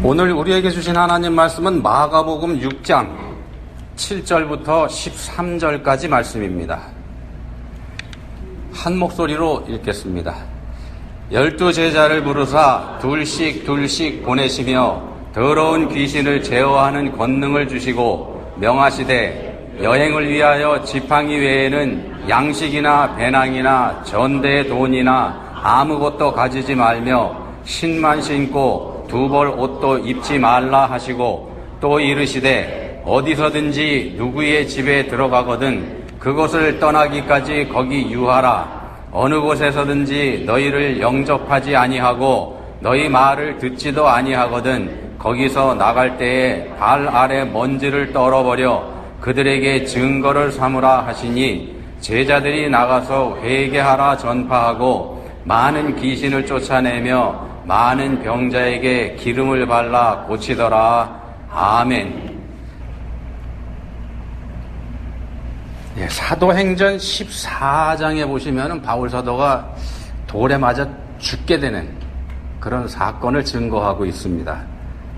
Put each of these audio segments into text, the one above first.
오늘 우리에게 주신 하나님 말씀은 마가복음 6장 7절부터 13절까지 말씀입니다. 한 목소리로 읽겠습니다. 열두 제자를 부르사 둘씩 둘씩 보내시며 더러운 귀신을 제어하는 권능을 주시고 명하시되 여행을 위하여 지팡이 외에는 양식이나 배낭이나 전대 돈이나 아무것도 가지지 말며 신만 신고 두 벌 옷도 입지 말라 하시고 또 이르시되 어디서든지 누구의 집에 들어가거든 그곳을 떠나기까지 거기 유하라. 어느 곳에서든지 너희를 영접하지 아니하고 너희 말을 듣지도 아니하거든 거기서 나갈 때에 발 아래 먼지를 떨어버려 그들에게 증거를 삼으라 하시니 제자들이 나가서 회개하라 전파하고 많은 귀신을 쫓아내며 많은 병자에게 기름을 발라 고치더라. 아멘. 예, 사도행전 14장에 보시면은 바울 사도가 돌에 맞아 죽게 되는 그런 사건을 증거하고 있습니다.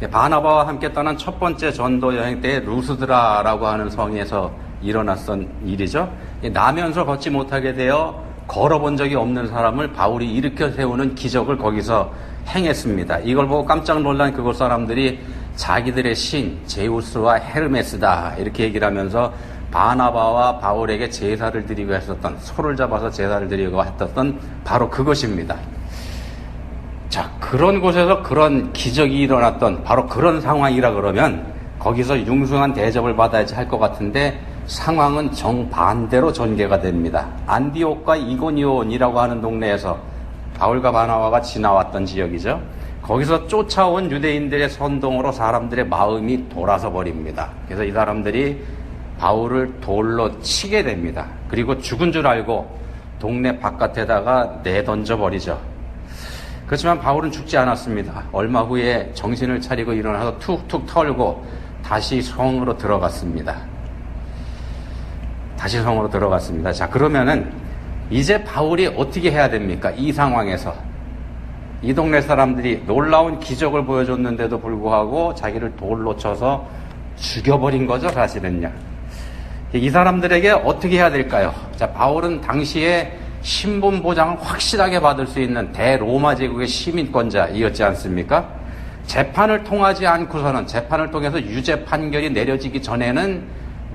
예, 바나바와 함께 떠난 첫 번째 전도 여행 때 루스드라라고 하는 성에서 일어났던 일이죠. 예, 나면서 걷지 못하게 되어 걸어본 적이 없는 사람을 바울이 일으켜 세우는 기적을 거기서 행했습니다. 이걸 보고 깜짝 놀란 그곳 사람들이 자기들의 신 제우스와 헤르메스다 이렇게 얘기를 하면서 바나바와 바울에게 제사를 드리고 했었던 소를 잡아서 제사를 드리고 했었던 바로 그것입니다. 자 그런 곳에서 그런 기적이 일어났던 바로 그런 상황이라 그러면 거기서 융숭한 대접을 받아야지 할 것 같은데 상황은 정반대로 전개가 됩니다. 안디옥과 이고니온이라고 하는 동네에서 바울과 바나바가 지나왔던 지역이죠. 거기서 쫓아온 유대인들의 선동으로 사람들의 마음이 돌아서 버립니다. 그래서 이 사람들이 바울을 돌로 치게 됩니다. 그리고 죽은 줄 알고 동네 바깥에다가 내던져 버리죠. 그렇지만 바울은 죽지 않았습니다. 얼마 후에 정신을 차리고 일어나서 툭툭 털고 다시 성으로 들어갔습니다. 다시 성으로 들어갔습니다. 자, 그러면은 이제 바울이 어떻게 해야 됩니까? 이 상황에서. 이 동네 사람들이 놀라운 기적을 보여줬는데도 불구하고 자기를 돌로 쳐서 죽여버린 거죠, 사실은요. 이 사람들에게 어떻게 해야 될까요? 자, 바울은 당시에 신분 보장을 확실하게 받을 수 있는 대로마 제국의 시민권자이었지 않습니까? 재판을 통하지 않고서는 재판을 통해서 유죄 판결이 내려지기 전에는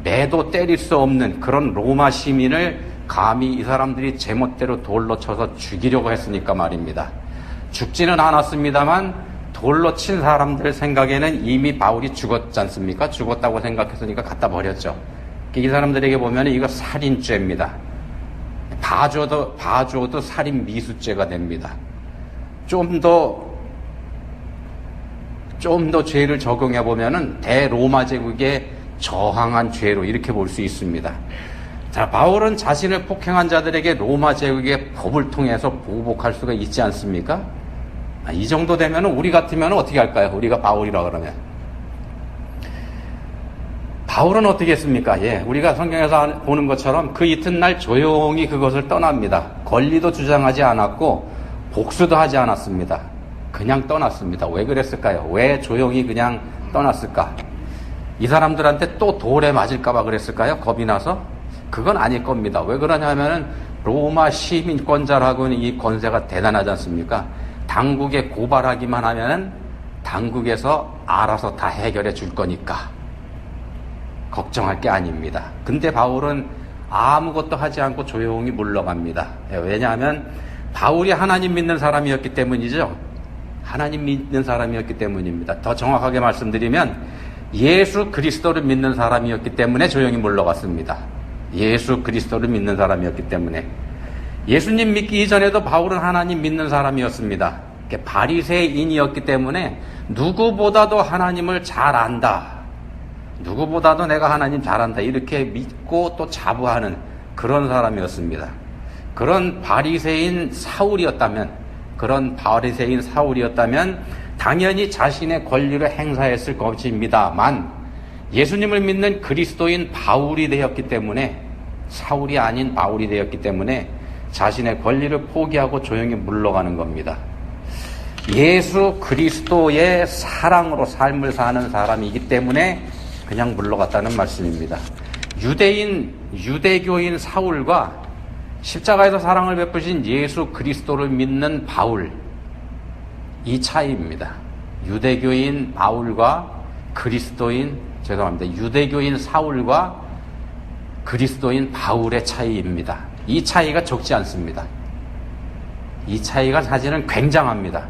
매도 때릴 수 없는 그런 로마 시민을 감히 이 사람들이 제멋대로 돌로 쳐서 죽이려고 했으니까 말입니다. 죽지는 않았습니다만 돌로 친 사람들 생각에는 이미 바울이 죽었지 않습니까? 죽었다고 생각했으니까 갖다 버렸죠. 이 사람들에게 보면 이거 살인죄입니다. 봐줘도, 봐줘도 살인 미수죄가 됩니다. 좀 더, 좀 더 죄를 적용해 보면은 대로마 제국에 저항한 죄로 이렇게 볼 수 있습니다. 자, 바울은 자신을 폭행한 자들에게 로마 제국의 법을 통해서 보복할 수가 있지 않습니까? 아, 이 정도 되면 우리 같으면 어떻게 할까요? 우리가 바울이라 그러면. 바울은 어떻게 했습니까? 예, 우리가 성경에서 보는 것처럼 그 이튿날 조용히 그것을 떠납니다. 권리도 주장하지 않았고 복수도 하지 않았습니다. 그냥 떠났습니다. 왜 그랬을까요? 왜 조용히 그냥 떠났을까? 이 사람들한테 또 돌에 맞을까봐 그랬을까요? 겁이 나서? 그건 아닐 겁니다. 왜 그러냐 하면은 로마 시민권자라고는 이 권세가 대단하지 않습니까? 당국에 고발하기만 하면은 당국에서 알아서 다 해결해 줄 거니까. 걱정할 게 아닙니다. 근데 바울은 아무것도 하지 않고 조용히 물러갑니다. 왜냐하면 바울이 하나님 믿는 사람이었기 때문이죠. 하나님 믿는 사람이었기 때문입니다. 더 정확하게 말씀드리면 예수 그리스도를 믿는 사람이었기 때문에 조용히 물러갔습니다. 예수 그리스도를 믿는 사람이었기 때문에 예수님 믿기 이전에도 바울은 하나님 믿는 사람이었습니다. 바리새인이었기 때문에 누구보다도 하나님을 잘 안다. 누구보다도 내가 하나님 잘한다. 이렇게 믿고 또 자부하는 그런 사람이었습니다. 그런 바리새인 사울이었다면 그런 바리새인 사울이었다면 당연히 자신의 권리를 행사했을 것입니다만 예수님을 믿는 그리스도인 바울이 되었기 때문에 사울이 아닌 바울이 되었기 때문에 자신의 권리를 포기하고 조용히 물러가는 겁니다. 예수 그리스도의 사랑으로 삶을 사는 사람이기 때문에 그냥 물러갔다는 말씀입니다. 유대인, 유대교인 사울과 십자가에서 사랑을 베푸신 예수 그리스도를 믿는 바울, 이 차이입니다. 유대교인 바울과 그리스도인, 죄송합니다. 유대교인 사울과 그리스도인 바울의 차이입니다. 이 차이가 적지 않습니다. 이 차이가 사실은 굉장합니다.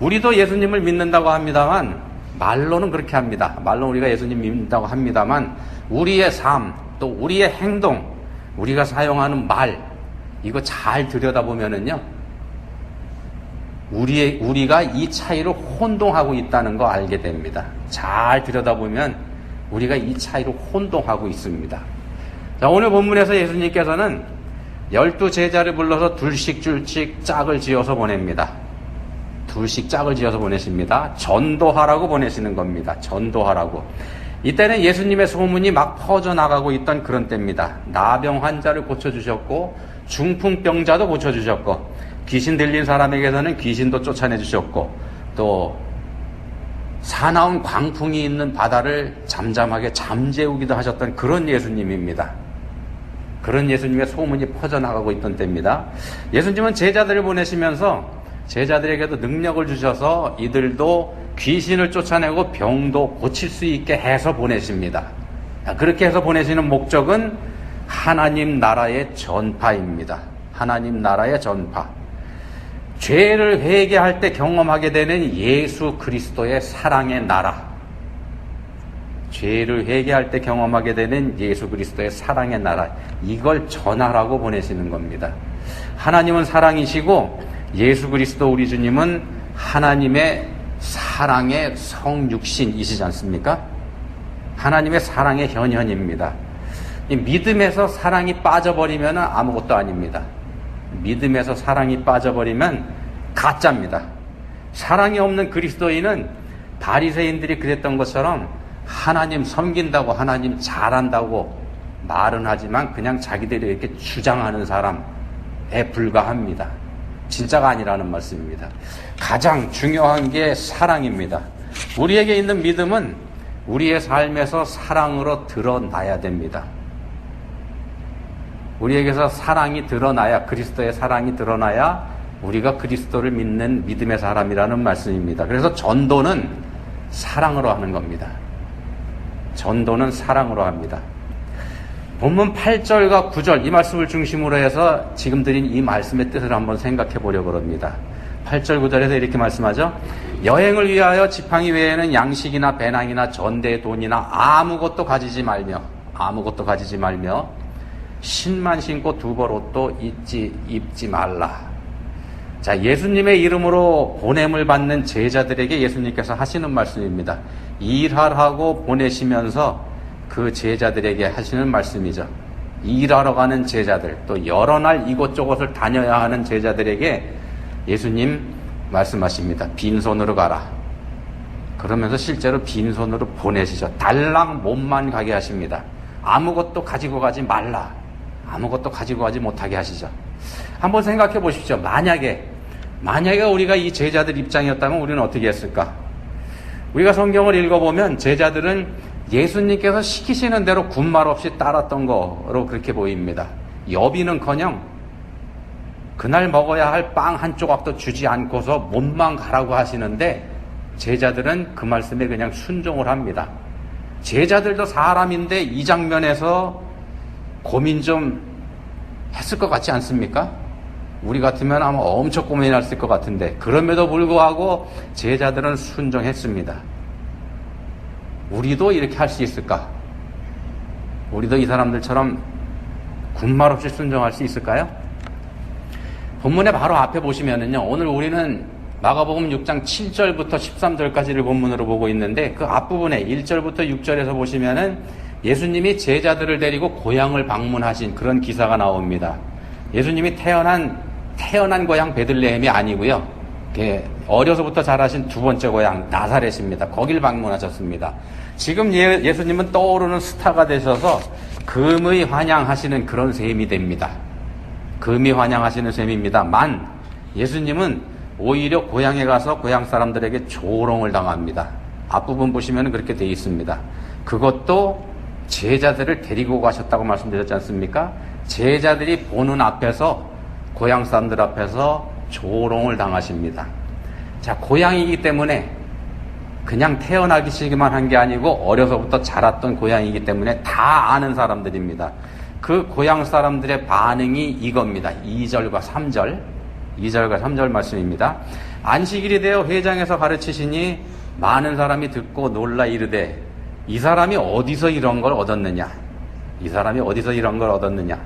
우리도 예수님을 믿는다고 합니다만, 말로는 그렇게 합니다. 말로 우리가 예수님 믿는다고 합니다만, 우리의 삶, 또 우리의 행동, 우리가 사용하는 말, 이거 잘 들여다보면은요, 우리의, 우리가 이 차이로 혼동하고 있다는 거 알게 됩니다. 잘 들여다보면 우리가 이 차이로 혼동하고 있습니다. 자, 오늘 본문에서 예수님께서는 열두 제자를 불러서 둘씩 둘씩 짝을 지어서 보냅니다. 둘씩 짝을 지어서 보내십니다. 전도하라고 보내시는 겁니다. 전도하라고. 이때는 예수님의 소문이 막 퍼져나가고 있던 그런 때입니다. 나병 환자를 고쳐주셨고, 중풍병자도 고쳐주셨고, 귀신 들린 사람에게서는 귀신도 쫓아내 주셨고, 또, 사나운 광풍이 있는 바다를 잠잠하게 잠재우기도 하셨던 그런 예수님입니다. 그런 예수님의 소문이 퍼져나가고 있던 때입니다. 예수님은 제자들을 보내시면서 제자들에게도 능력을 주셔서 이들도 귀신을 쫓아내고 병도 고칠 수 있게 해서 보내십니다. 그렇게 해서 보내시는 목적은 하나님 나라의 전파입니다. 하나님 나라의 전파. 죄를 회개할 때 경험하게 되는 예수 그리스도의 사랑의 나라. 죄를 회개할 때 경험하게 되는 예수 그리스도의 사랑의 나라. 이걸 전하라고 보내시는 겁니다. 하나님은 사랑이시고 예수 그리스도 우리 주님은 하나님의 사랑의 성육신이시지 않습니까? 하나님의 사랑의 현현입니다. 믿음에서 사랑이 빠져버리면 아무것도 아닙니다. 믿음에서 사랑이 빠져버리면 가짜입니다. 사랑이 없는 그리스도인은 바리새인들이 그랬던 것처럼 하나님 섬긴다고 하나님 잘한다고 말은 하지만 그냥 자기들이 이렇게 주장하는 사람에 불과합니다. 진짜가 아니라는 말씀입니다. 가장 중요한 게 사랑입니다. 우리에게 있는 믿음은 우리의 삶에서 사랑으로 드러나야 됩니다. 우리에게서 사랑이 드러나야 그리스도의 사랑이 드러나야 우리가 그리스도를 믿는 믿음의 사람이라는 말씀입니다. 그래서 전도는 사랑으로 하는 겁니다. 전도는 사랑으로 합니다. 본문 8절과 9절 이 말씀을 중심으로 해서 지금 드린 이 말씀의 뜻을 한번 생각해 보려고 합니다. 8절 9절에서 이렇게 말씀하죠. 여행을 위하여 지팡이 외에는 양식이나 배낭이나 전대 돈이나 아무것도 가지지 말며 아무것도 가지지 말며 신만 신고 두 벌 옷도 입지 입지 말라. 자, 예수님의 이름으로 보냄을 받는 제자들에게 예수님께서 하시는 말씀입니다. 일하라고 보내시면서 그 제자들에게 하시는 말씀이죠. 일하러 가는 제자들, 또 여러 날 이곳저곳을 다녀야 하는 제자들에게 예수님 말씀하십니다. 빈손으로 가라. 그러면서 실제로 빈손으로 보내시죠. 달랑 몸만 가게 하십니다. 아무것도 가지고 가지 말라. 아무것도 가지고 가지 못하게 하시죠. 한번 생각해 보십시오. 만약에, 만약에 우리가 이 제자들 입장이었다면 우리는 어떻게 했을까? 우리가 성경을 읽어보면 제자들은 예수님께서 시키시는 대로 군말 없이 따랐던 거로 그렇게 보입니다. 여비는 커녕 그날 먹어야 할 빵 한 조각도 주지 않고서 몸만 가라고 하시는데 제자들은 그 말씀에 그냥 순종을 합니다. 제자들도 사람인데 이 장면에서 고민 좀 했을 것 같지 않습니까? 우리 같으면 아마 엄청 고민했을 것 같은데 그럼에도 불구하고 제자들은 순종했습니다. 우리도 이렇게 할 수 있을까? 우리도 이 사람들처럼 군말 없이 순종할 수 있을까요? 본문의 바로 앞에 보시면은요, 오늘 우리는 마가복음 6장 7절부터 13절까지를 본문으로 보고 있는데 그 앞부분에 1절부터 6절에서 보시면은 예수님이 제자들을 데리고 고향을 방문하신 그런 기사가 나옵니다. 예수님이 태어난 태어난 고향 베들레헴이 아니고요. 어려서부터 자라신 두 번째 고향 나사렛입니다. 거길 방문하셨습니다. 지금 예, 수님은 떠오르는 스타가 되셔서 금의 환영하시는 그런 셈이 됩니다. 금이 환영하시는 셈입니다. 만 예수님은 오히려 고향에 가서 고향 사람들에게 조롱을 당합니다. 앞부분 보시면 그렇게 되어 있습니다. 그것도 제자들을 데리고 가셨다고 말씀드렸지 않습니까? 제자들이 보는 앞에서 고향 사람들 앞에서 조롱을 당하십니다. 자, 고향이기 때문에 그냥 태어나기 시기만 한 게 아니고 어려서부터 자랐던 고향이기 때문에 다 아는 사람들입니다. 그 고향 사람들의 반응이 이겁니다. 2절과 3절. 2절과 3절 말씀입니다. 안식일이 되어 회장에서 가르치시니 많은 사람이 듣고 놀라 이르되 이 사람이 어디서 이런 걸 얻었느냐? 이 사람이 어디서 이런 걸 얻었느냐?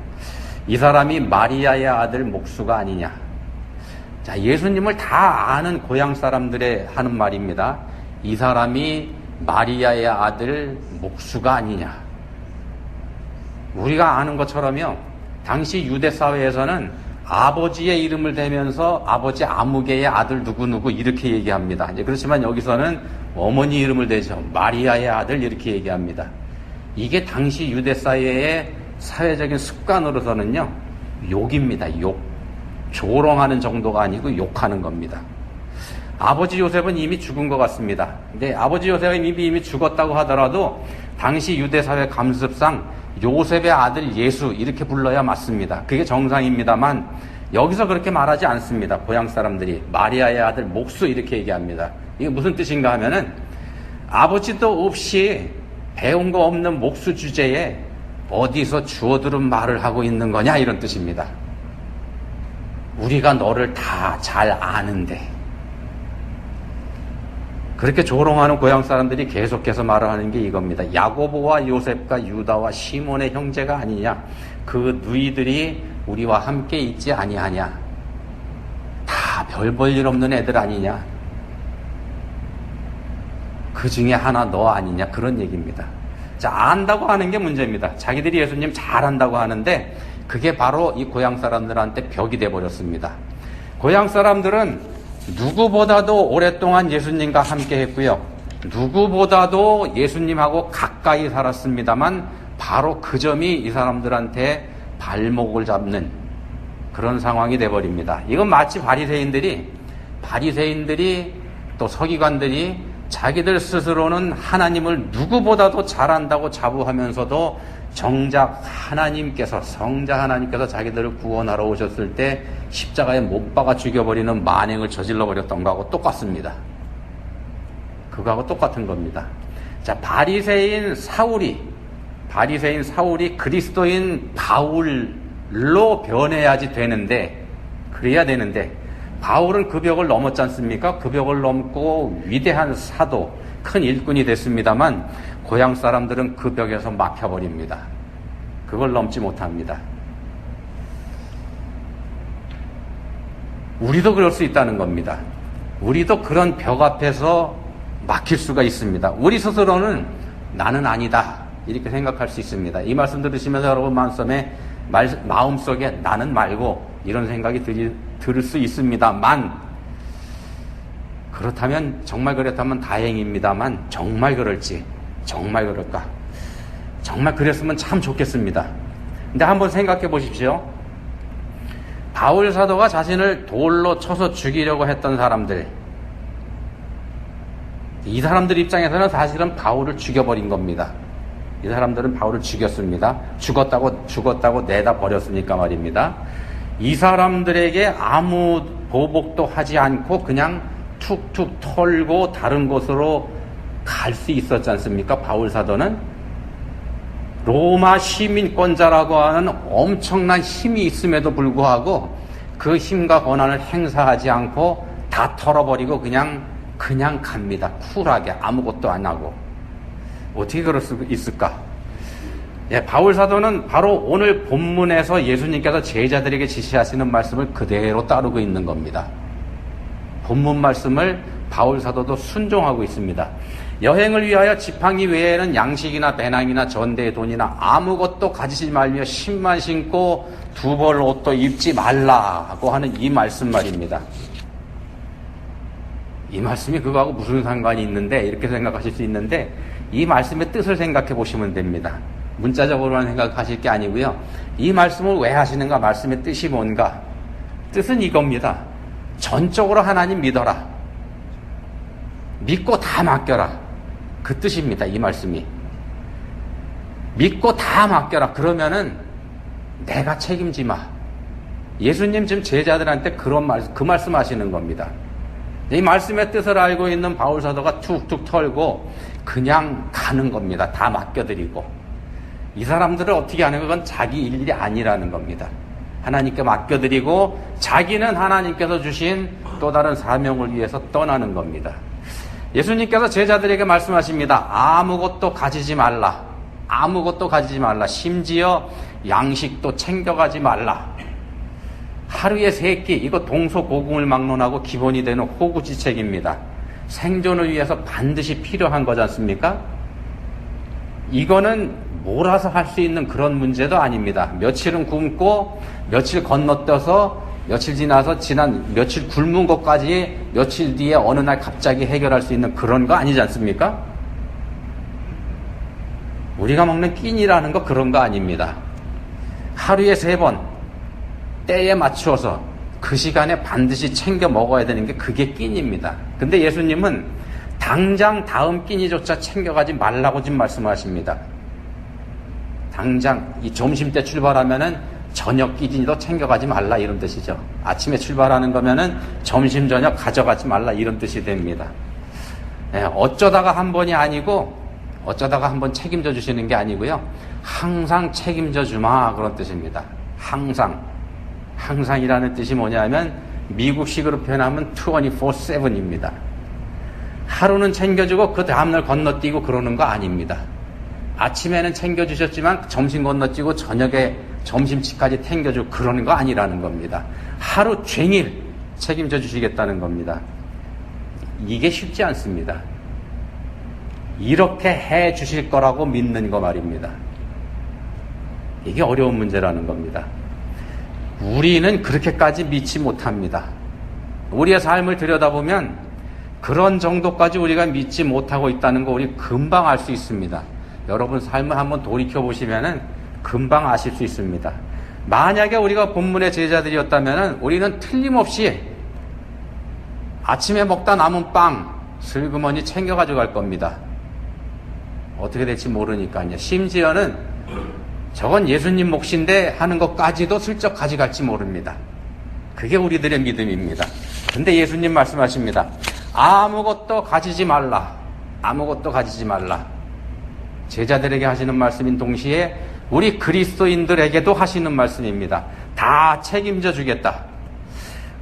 이 사람이 마리아의 아들 목수가 아니냐? 자, 예수님을 다 아는 고향 사람들의 하는 말입니다. 이 사람이 마리아의 아들 목수가 아니냐. 우리가 아는 것처럼요, 당시 유대 사회에서는 아버지의 이름을 대면서 아버지 아무개의 아들 누구누구 이렇게 얘기합니다. 그렇지만 여기서는 어머니 이름을 대죠. 마리아의 아들 이렇게 얘기합니다. 이게 당시 유대 사회의 사회적인 습관으로서는요, 욕입니다. 욕. 조롱하는 정도가 아니고 욕하는 겁니다. 아버지 요셉은 이미 죽은 것 같습니다. 근데 아버지 요셉은 이미 이미 죽었다고 하더라도 당시 유대 사회 감습상 요셉의 아들 예수 이렇게 불러야 맞습니다. 그게 정상입니다만 여기서 그렇게 말하지 않습니다. 고향 사람들이 마리아의 아들 목수 이렇게 얘기합니다. 이게 무슨 뜻인가 하면은 아버지도 없이 배운 거 없는 목수 주제에 어디서 주워들은 말을 하고 있는 거냐 이런 뜻입니다. 우리가 너를 다 잘 아는데 그렇게 조롱하는 고향 사람들이 계속해서 말을 하는 게 이겁니다. 야고보와 요셉과 유다와 시몬의 형제가 아니냐? 그 누이들이 우리와 함께 있지 아니하냐? 다 별 볼 일 없는 애들 아니냐? 그 중에 하나 너 아니냐? 그런 얘기입니다. 자, 안다고 하는 게 문제입니다. 자기들이 예수님 잘 안다고 하는데 그게 바로 이 고향 사람들한테 벽이 돼 버렸습니다. 고향 사람들은 누구보다도 오랫동안 예수님과 함께 했고요. 누구보다도 예수님하고 가까이 살았습니다만 바로 그 점이 이 사람들한테 발목을 잡는 그런 상황이 돼 버립니다. 이건 마치 바리새인들이 바리새인들이 또 서기관들이 자기들 스스로는 하나님을 누구보다도 잘한다고 자부하면서도 정작 하나님께서 성자 하나님께서 자기들을 구원하러 오셨을 때 십자가에 못 박아 죽여버리는 만행을 저질러 버렸던 거하고 똑같습니다. 그거하고 똑같은 겁니다. 자 바리새인 사울이 바리새인 사울이 그리스도인 바울로 변해야지 되는데 그래야 되는데 바울은 그 벽을 넘었지 않습니까? 그 벽을 넘고 위대한 사도, 큰 일꾼이 됐습니다만 고향 사람들은 그 벽에서 막혀버립니다. 그걸 넘지 못합니다. 우리도 그럴 수 있다는 겁니다. 우리도 그런 벽 앞에서 막힐 수가 있습니다. 우리 스스로는 나는 아니다. 이렇게 생각할 수 있습니다. 이 말씀 들으시면서 여러분 마음속에, 나는 말고 이런 생각이 들, 들을 수 있습니다만 그렇다면 정말 그렇다면 다행입니다만 정말 그럴지 정말 그럴까 정말 그랬으면 참 좋겠습니다. 근데 한번 생각해 보십시오. 바울 사도가 자신을 돌로 쳐서 죽이려고 했던 사람들 이 사람들 입장에서는 사실은 바울을 죽여버린 겁니다. 이 사람들은 바울을 죽였습니다. 죽었다고 죽었다고 내다 버렸으니까 말입니다. 이 사람들에게 아무 보복도 하지 않고 그냥 툭툭 털고 다른 곳으로 갈 수 있었지 않습니까? 바울 사도는 로마 시민권자라고 하는 엄청난 힘이 있음에도 불구하고 그 힘과 권한을 행사하지 않고 다 털어버리고 그냥 그냥 갑니다. 쿨하게 아무것도 안 하고 어떻게 그럴 수 있을까? 예, 바울 사도는 바로 오늘 본문에서 예수님께서 제자들에게 지시하시는 말씀을 그대로 따르고 있는 겁니다. 본문 말씀을 바울 사도도 순종하고 있습니다. 여행을 위하여 지팡이 외에는 양식이나 배낭이나 전대의 돈이나 아무것도 가지지 말며 신만 신고 두 벌 옷도 입지 말라고 하는 이 말씀 말입니다. 이 말씀이 그거하고 무슨 상관이 있는데 이렇게 생각하실 수 있는데 이 말씀의 뜻을 생각해 보시면 됩니다. 문자적으로만 생각하실 게 아니고요. 이 말씀을 왜 하시는가? 말씀의 뜻이 뭔가? 뜻은 이겁니다. 전적으로 하나님 믿어라. 믿고 다 맡겨라. 그 뜻입니다. 이 말씀이. 믿고 다 맡겨라. 그러면은 내가 책임지 마. 예수님 지금 제자들한테 그런 말, 그 말씀 하시는 겁니다. 이 말씀의 뜻을 알고 있는 바울 사도가 툭툭 털고 그냥 가는 겁니다. 다 맡겨드리고. 이 사람들을 어떻게 하는 건 자기 일이 아니라는 겁니다. 하나님께 맡겨드리고 자기는 하나님께서 주신 또 다른 사명을 위해서 떠나는 겁니다. 예수님께서 제자들에게 말씀하십니다. 아무것도 가지지 말라. 아무것도 가지지 말라. 심지어 양식도 챙겨가지 말라. 하루에 세 끼, 이거 동서고금을 막론하고 기본이 되는 호구지책입니다. 생존을 위해서 반드시 필요한 거지 않습니까? 이거는 몰아서 할 수 있는 그런 문제도 아닙니다. 며칠은 굶고, 며칠 건너뛰어서, 며칠 지나서 지난 며칠 굶은 것까지 며칠 뒤에 어느 날 갑자기 해결할 수 있는 그런 거 아니지 않습니까? 우리가 먹는 끼니라는 거 그런 거 아닙니다. 하루에 세 번, 때에 맞추어서 그 시간에 반드시 챙겨 먹어야 되는 게 그게 끼니입니다. 근데 예수님은 당장 다음 끼니조차 챙겨가지 말라고 지금 말씀하십니다. 당장 이 점심 때 출발하면은 저녁 끼니도 챙겨가지 말라 이런 뜻이죠. 아침에 출발하는 거면은 점심 저녁 가져가지 말라 이런 뜻이 됩니다. 예, 어쩌다가 한 번이 아니고 어쩌다가 한 번 책임져 주시는 게 아니고요. 항상 책임져 주마 그런 뜻입니다. 항상 항상이라는 뜻이 뭐냐면 미국식으로 표현하면 24/7입니다. 하루는 챙겨주고 그 다음날 건너뛰고 그러는 거 아닙니다. 아침에는 챙겨주셨지만 점심 건너뛰고 저녁에 점심치까지 챙겨주고 그러는 거 아니라는 겁니다. 하루 종일 책임져 주시겠다는 겁니다. 이게 쉽지 않습니다. 이렇게 해 주실 거라고 믿는 거 말입니다. 이게 어려운 문제라는 겁니다. 우리는 그렇게까지 믿지 못합니다. 우리의 삶을 들여다보면 그런 정도까지 우리가 믿지 못하고 있다는 거 우리 금방 알 수 있습니다. 여러분 삶을 한번 돌이켜 보시면은 금방 아실 수 있습니다. 만약에 우리가 본문의 제자들이었다면 우리는 틀림없이 아침에 먹다 남은 빵 슬그머니 챙겨 가져갈 겁니다. 어떻게 될지 모르니까요. 심지어는 저건 예수님 몫인데 하는 것까지도 슬쩍 가져갈지 모릅니다. 그게 우리들의 믿음입니다. 근데 예수님 말씀하십니다. 아무것도 가지지 말라. 아무것도 가지지 말라. 제자들에게 하시는 말씀인 동시에 우리 그리스도인들에게도 하시는 말씀입니다. 다 책임져 주겠다.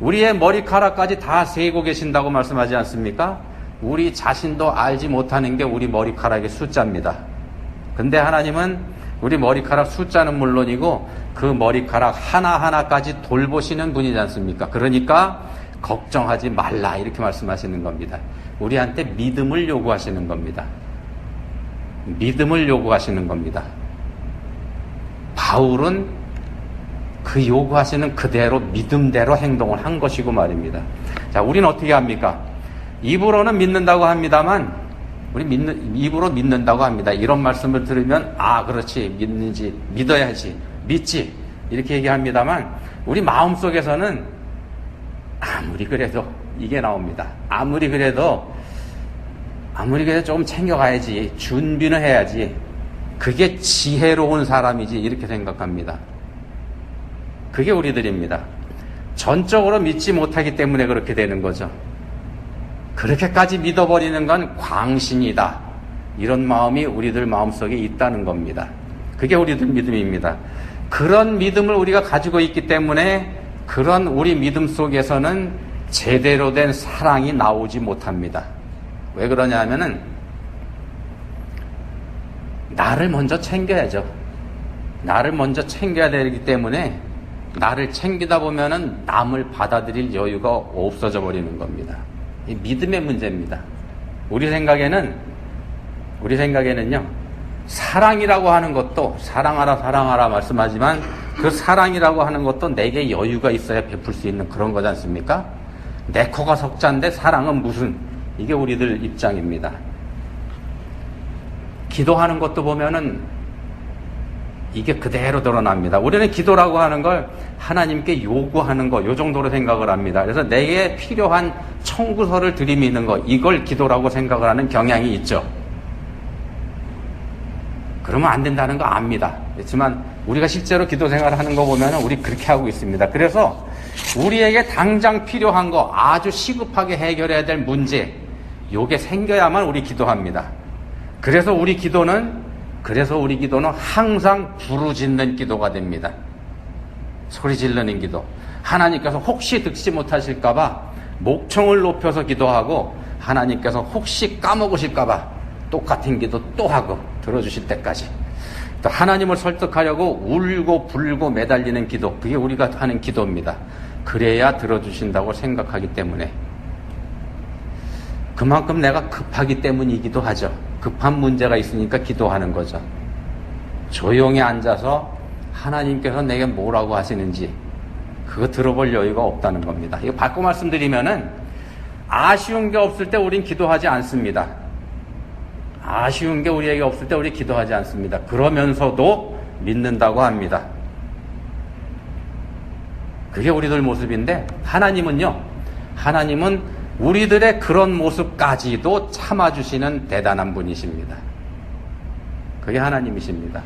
우리의 머리카락까지 다 세고 계신다고 말씀하지 않습니까? 우리 자신도 알지 못하는 게 우리 머리카락의 숫자입니다. 근데 하나님은 우리 머리카락 숫자는 물론이고 그 머리카락 하나하나까지 돌보시는 분이지 않습니까? 그러니까 걱정하지 말라 이렇게 말씀하시는 겁니다. 우리한테 믿음을 요구하시는 겁니다. 믿음을 요구하시는 겁니다. 바울은 그 요구하시는 그대로 믿음대로 행동을 한 것이고 말입니다. 자, 우리는 어떻게 합니까? 입으로는 믿는다고 합니다만, 우리 믿는, 입으로 믿는다고 합니다. 이런 말씀을 들으면, 아, 그렇지. 믿는지, 믿어야지. 믿지. 이렇게 얘기합니다만, 우리 마음 속에서는 아무리 그래도 이게 나옵니다. 아무리 그래도, 아무리 그래도 조금 챙겨가야지. 준비는 해야지. 그게 지혜로운 사람이지. 이렇게 생각합니다. 그게 우리들입니다. 전적으로 믿지 못하기 때문에 그렇게 되는 거죠. 그렇게까지 믿어버리는 건 광신이다. 이런 마음이 우리들 마음속에 있다는 겁니다. 그게 우리들 믿음입니다. 그런 믿음을 우리가 가지고 있기 때문에 그런 우리 믿음 속에서는 제대로 된 사랑이 나오지 못합니다. 왜 그러냐 하면은 나를 먼저 챙겨야죠. 나를 먼저 챙겨야 되기 때문에 나를 챙기다 보면은 남을 받아들일 여유가 없어져 버리는 겁니다. 이 믿음의 문제입니다. 우리 생각에는 우리 생각에는요. 사랑이라고 하는 것도 사랑하라 사랑하라 말씀하지만 그 사랑이라고 하는 것도 내게 여유가 있어야 베풀 수 있는 그런 거지 않습니까? 내 코가 석자인데 사랑은 무슨 이게 우리들 입장입니다. 기도하는 것도 보면은 이게 그대로 드러납니다. 우리는 기도라고 하는 걸 하나님께 요구하는 거, 요 정도로 생각을 합니다. 그래서 내게 필요한 청구서를 들이미는 거, 이걸 기도라고 생각을 하는 경향이 있죠. 그러면 안 된다는 거 압니다. 그렇지만 우리가 실제로 기도 생활을 하는 거 보면 우리 그렇게 하고 있습니다. 그래서 우리에게 당장 필요한 거, 아주 시급하게 해결해야 될 문제, 요게 생겨야만 우리 기도합니다. 그래서 우리 기도는 그래서 우리 기도는 항상 부르짖는 기도가 됩니다. 소리 지르는 기도. 하나님께서 혹시 듣지 못하실까봐 목청을 높여서 기도하고 하나님께서 혹시 까먹으실까봐 똑같은 기도 또 하고 들어주실 때까지. 또 하나님을 설득하려고 울고 불고 매달리는 기도. 그게 우리가 하는 기도입니다. 그래야 들어주신다고 생각하기 때문에. 그만큼 내가 급하기 때문이기도 하죠. 급한 문제가 있으니까 기도하는 거죠. 조용히 앉아서 하나님께서 내게 뭐라고 하시는지 그거 들어볼 여유가 없다는 겁니다. 이거 바꿔 말씀드리면은 아쉬운 게 없을 때 우린 기도하지 않습니다. 아쉬운 게 우리에게 없을 때 우리 기도하지 않습니다. 그러면서도 믿는다고 합니다. 그게 우리들 모습인데 하나님은요. 하나님은 우리들의 그런 모습까지도 참아주시는 대단한 분이십니다. 그게 하나님이십니다.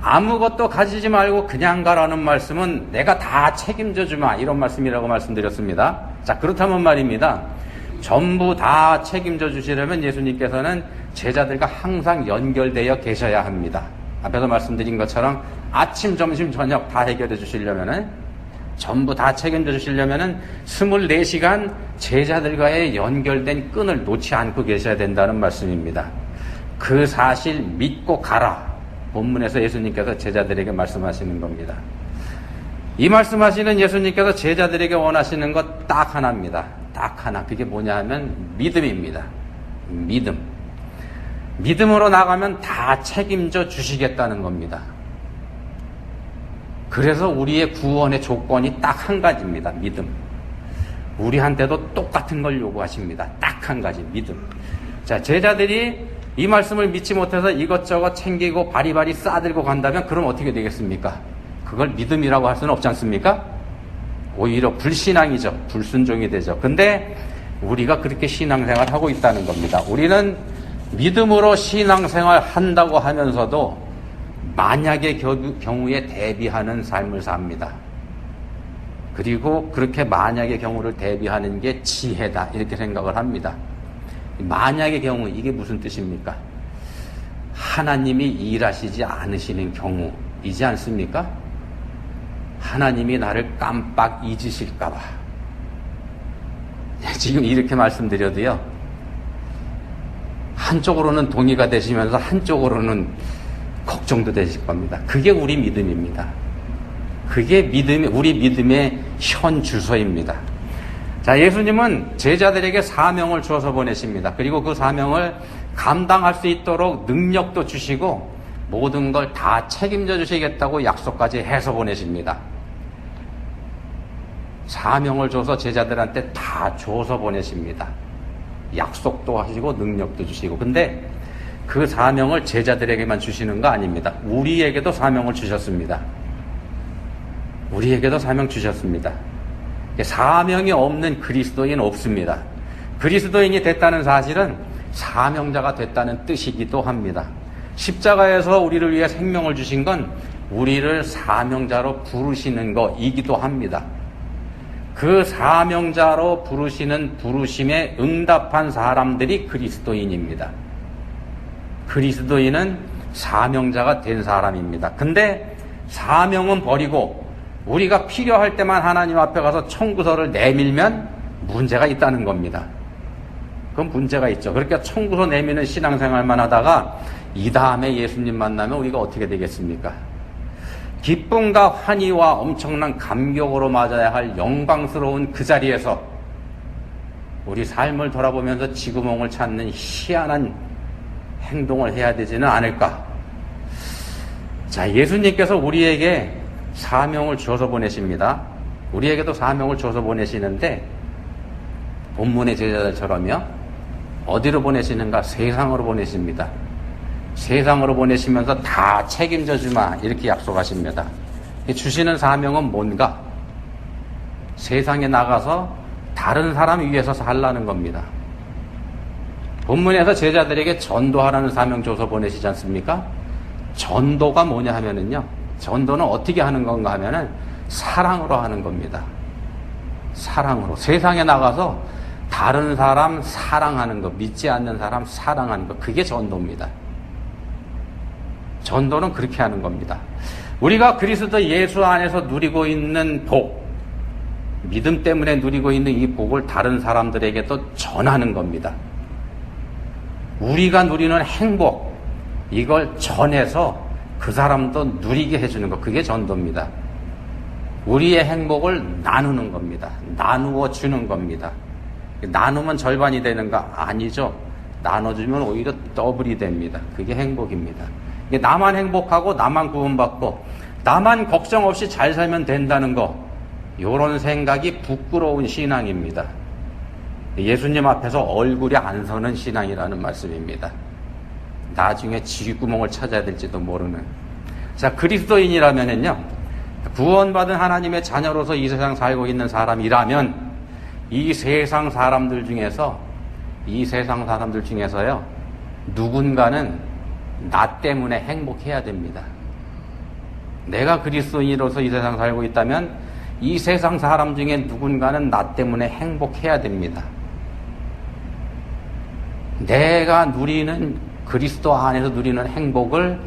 아무것도 가지지 말고 그냥 가라는 말씀은 내가 다 책임져 주마 이런 말씀이라고 말씀드렸습니다. 자, 그렇다면 말입니다. 전부 다 책임져 주시려면 예수님께서는 제자들과 항상 연결되어 계셔야 합니다. 앞에서 말씀드린 것처럼 아침, 점심, 저녁 다 해결해 주시려면은 전부 다 책임져 주시려면은 24시간 제자들과의 연결된 끈을 놓지 않고 계셔야 된다는 말씀입니다. 그 사실 믿고 가라. 본문에서 예수님께서 제자들에게 말씀하시는 겁니다. 이 말씀하시는 예수님께서 제자들에게 원하시는 것 딱 하나입니다. 딱 하나. 그게 뭐냐 하면 믿음입니다. 믿음. 믿음으로 나가면 다 책임져 주시겠다는 겁니다. 그래서 우리의 구원의 조건이 딱 한 가지입니다. 믿음. 우리한테도 똑같은 걸 요구하십니다. 딱 한 가지. 믿음. 자, 제자들이 이 말씀을 믿지 못해서 이것저것 챙기고 바리바리 싸들고 간다면 그럼 어떻게 되겠습니까? 그걸 믿음이라고 할 수는 없지 않습니까? 오히려 불신앙이죠. 불순종이 되죠. 근데 우리가 그렇게 신앙생활 하고 있다는 겁니다. 우리는 믿음으로 신앙생활 한다고 하면서도 만약의 경우에 대비하는 삶을 삽니다. 그리고 그렇게 만약의 경우를 대비하는 게 지혜다. 이렇게 생각을 합니다. 만약의 경우, 이게 무슨 뜻입니까? 하나님이 일하시지 않으시는 경우이지 않습니까? 하나님이 나를 깜빡 잊으실까봐. 지금 이렇게 말씀드려도요, 한쪽으로는 동의가 되시면서 한쪽으로는 걱정도 되실 겁니다. 그게 우리 믿음입니다. 그게 믿음, 우리 믿음의 현 주소입니다. 자, 예수님은 제자들에게 사명을 주어서 보내십니다. 그리고 그 사명을 감당할 수 있도록 능력도 주시고 모든 걸 다 책임져 주시겠다고 약속까지 해서 보내십니다. 사명을 줘서 제자들한테 다 줘서 보내십니다. 약속도 하시고 능력도 주시고. 근데 그 사명을 제자들에게만 주시는 거 아닙니다. 우리에게도 사명을 주셨습니다. 우리에게도 사명 주셨습니다. 사명이 없는 그리스도인 없습니다. 그리스도인이 됐다는 사실은 사명자가 됐다는 뜻이기도 합니다. 십자가에서 우리를 위해 생명을 주신 건 우리를 사명자로 부르시는 것이기도 합니다. 그 사명자로 부르시는 부르심에 응답한 사람들이 그리스도인입니다. 그리스도인은 사명자가 된 사람입니다. 근데 사명은 버리고 우리가 필요할 때만 하나님 앞에 가서 청구서를 내밀면 문제가 있다는 겁니다. 그건 문제가 있죠. 그렇게 청구서 내미는 신앙생활만 하다가 이 다음에 예수님 만나면 우리가 어떻게 되겠습니까? 기쁨과 환희와 엄청난 감격으로 맞아야 할 영광스러운 그 자리에서 우리 삶을 돌아보면서 지구멍을 찾는 희한한 행동을 해야 되지는 않을까? 자, 예수님께서 우리에게 사명을 주어서 보내십니다. 우리에게도 사명을 주어서 보내시는데 본문의 제자들처럼요. 어디로 보내시는가? 세상으로 보내십니다. 세상으로 보내시면서 다 책임져 주마 이렇게 약속하십니다. 주시는 사명은 뭔가? 세상에 나가서 다른 사람 위해서 살라는 겁니다. 본문에서 제자들에게 전도하라는 사명 줘서 보내시지 않습니까? 전도가 뭐냐 하면은요. 전도는 어떻게 하는 건가 하면은 사랑으로 하는 겁니다. 사랑으로. 세상에 나가서 다른 사람 사랑하는 것, 믿지 않는 사람 사랑하는 것, 그게 전도입니다. 전도는 그렇게 하는 겁니다. 우리가 그리스도 예수 안에서 누리고 있는 복, 믿음 때문에 누리고 있는 이 복을 다른 사람들에게 또 전하는 겁니다. 우리가 누리는 행복, 이걸 전해서 그 사람도 누리게 해주는 것, 그게 전도입니다. 우리의 행복을 나누는 겁니다. 나누어 주는 겁니다. 나누면 절반이 되는가? 아니죠. 나눠주면 오히려 더블이 됩니다. 그게 행복입니다. 나만 행복하고 나만 구원받고 나만 걱정 없이 잘 살면 된다는 거 이런 생각이 부끄러운 신앙입니다. 예수님 앞에서 얼굴이 안 서는 신앙이라는 말씀입니다. 나중에 지구멍을 찾아야 될지도 모르는. 자, 그리스도인이라면은요, 구원받은 하나님의 자녀로서 이 세상 살고 있는 사람이라면, 이 세상 사람들 중에서, 이 세상 사람들 중에서요, 누군가는 나 때문에 행복해야 됩니다. 내가 그리스도인으로서 이 세상 살고 있다면, 이 세상 사람 중에 누군가는 나 때문에 행복해야 됩니다. 내가 누리는 그리스도 안에서 누리는 행복을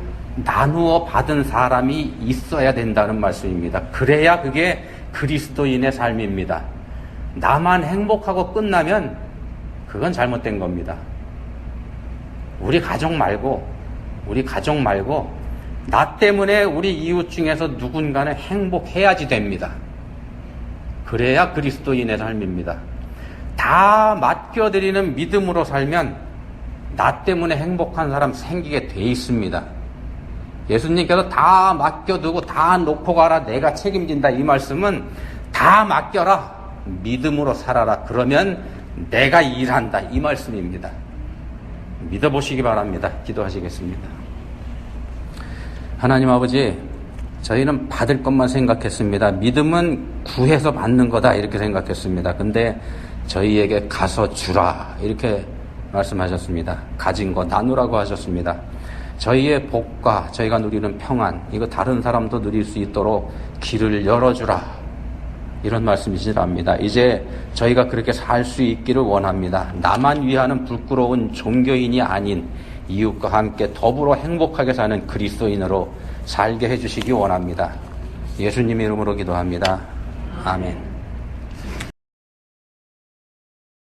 나누어 받은 사람이 있어야 된다는 말씀입니다. 그래야 그게 그리스도인의 삶입니다. 나만 행복하고 끝나면 그건 잘못된 겁니다. 우리 가족 말고, 우리 가족 말고, 나 때문에 우리 이웃 중에서 누군가는 행복해야지 됩니다. 그래야 그리스도인의 삶입니다. 다 맡겨드리는 믿음으로 살면 나 때문에 행복한 사람 생기게 돼 있습니다. 예수님께서 다 맡겨두고 다 놓고 가라 내가 책임진다 이 말씀은 다 맡겨라 믿음으로 살아라 그러면 내가 일한다 이 말씀입니다. 믿어보시기 바랍니다. 기도하시겠습니다. 하나님 아버지 저희는 받을 것만 생각했습니다. 믿음은 구해서 받는 거다 이렇게 생각했습니다. 근데 저희에게 가서 주라 이렇게 말씀하셨습니다. 가진 거 나누라고 하셨습니다. 저희의 복과 저희가 누리는 평안 이거 다른 사람도 누릴 수 있도록 길을 열어주라 이런 말씀이시랍니다. 이제 저희가 그렇게 살 수 있기를 원합니다. 나만 위하는 부끄러운 종교인이 아닌 이웃과 함께 더불어 행복하게 사는 그리스도인으로 살게 해주시기 원합니다. 예수님의 이름으로 기도합니다. 아멘.